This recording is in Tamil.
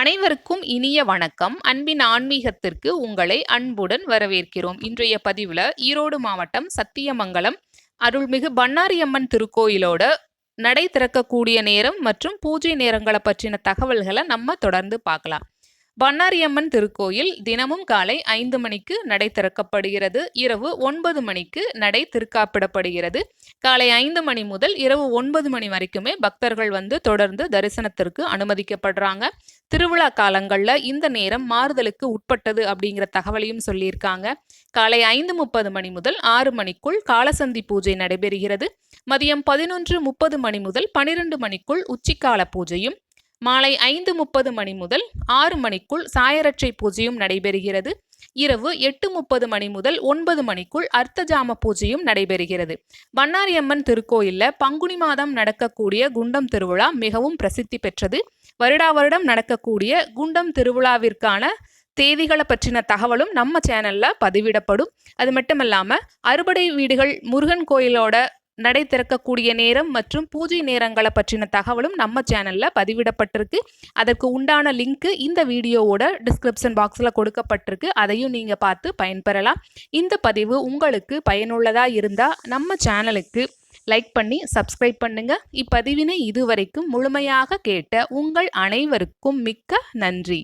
அனைவருக்கும் இனிய வணக்கம். அன்பின் ஆன்மீகத்திற்கு உங்களை அன்புடன் வரவேற்கிறோம். இன்றைய பதிவில் ஈரோடு மாவட்டம் சத்தியமங்கலம் அருள்மிகு பன்னாரியம்மன் திருக்கோயிலோட நடை திறக்கக்கூடிய நேரம் மற்றும் பூஜை நேரங்களை பற்றின தகவல்களை நம்ம தொடர்ந்து பார்க்கலாம். பண்ணாரியம்மன் திருக்கோயில் தினமும் காலை ஐந்து மணிக்கு நடை திறக்கப்படுகிறது. இரவு ஒன்பது மணிக்கு நடை திருக்காப்பிடப்படுகிறது. காலை ஐந்து மணி முதல் இரவு ஒன்பது மணி வரைக்குமே பக்தர்கள் வந்து தொடர்ந்து தரிசனத்திற்கு அனுமதிக்கப்படுறாங்க. திருவிழா காலங்களில் இந்த நேரம் மாறுதலுக்கு உட்பட்டது அப்படிங்கிற தகவலையும் சொல்லியிருக்காங்க. காலை ஐந்து முப்பது மணி முதல் ஆறு மணிக்குள் காலசந்தி பூஜை நடைபெறுகிறது. மதியம் பதினொன்று முப்பது மணி முதல் பனிரெண்டு மணிக்குள் உச்சிக்கால பூஜையும் மாலை ஐந்து முப்பது மணி முதல் ஆறு மணிக்குள் சாயரட்சை பூஜையும் நடைபெறுகிறது. இரவு எட்டு முப்பது மணி முதல் ஒன்பது மணிக்குள் அர்த்தஜாம பூஜையும் நடைபெறுகிறது. வண்ணாரியம்மன் திருக்கோயிலில் பங்குனி மாதம் நடக்கக்கூடிய குண்டம் திருவிழா மிகவும் பிரசித்தி பெற்றது. வருடா வருடம் நடக்கக்கூடிய குண்டம் திருவிழாவிற்கான தேதிகளை பற்றின தகவலும் நம்ம சேனலில் பதிவிடப்படும். அது மட்டும் இல்லாம அறுபடை வீடுகள் முருகன் கோயிலோட நடை திறக்கக்கூடிய நேரம் மற்றும் பூஜை நேரங்களை பற்றின தகவலும் நம்ம சேனலில் பதிவிடப்பட்டிருக்கு. அதற்கு உண்டான லிங்க்கு இந்த வீடியோவோட டிஸ்கிரிப்ஷன் பாக்ஸில் கொடுக்கப்பட்டிருக்கு. அதையும் நீங்கள் பார்த்து பயன்பெறலாம். இந்த பதிவு உங்களுக்கு பயனுள்ளதாக இருந்தால் நம்ம சேனலுக்கு லைக் பண்ணி சப்ஸ்கிரைப் பண்ணுங்க. இப்பதிவினை இதுவரைக்கும் முழுமையாக கேட்ட உங்கள் அனைவருக்கும் மிக்க நன்றி.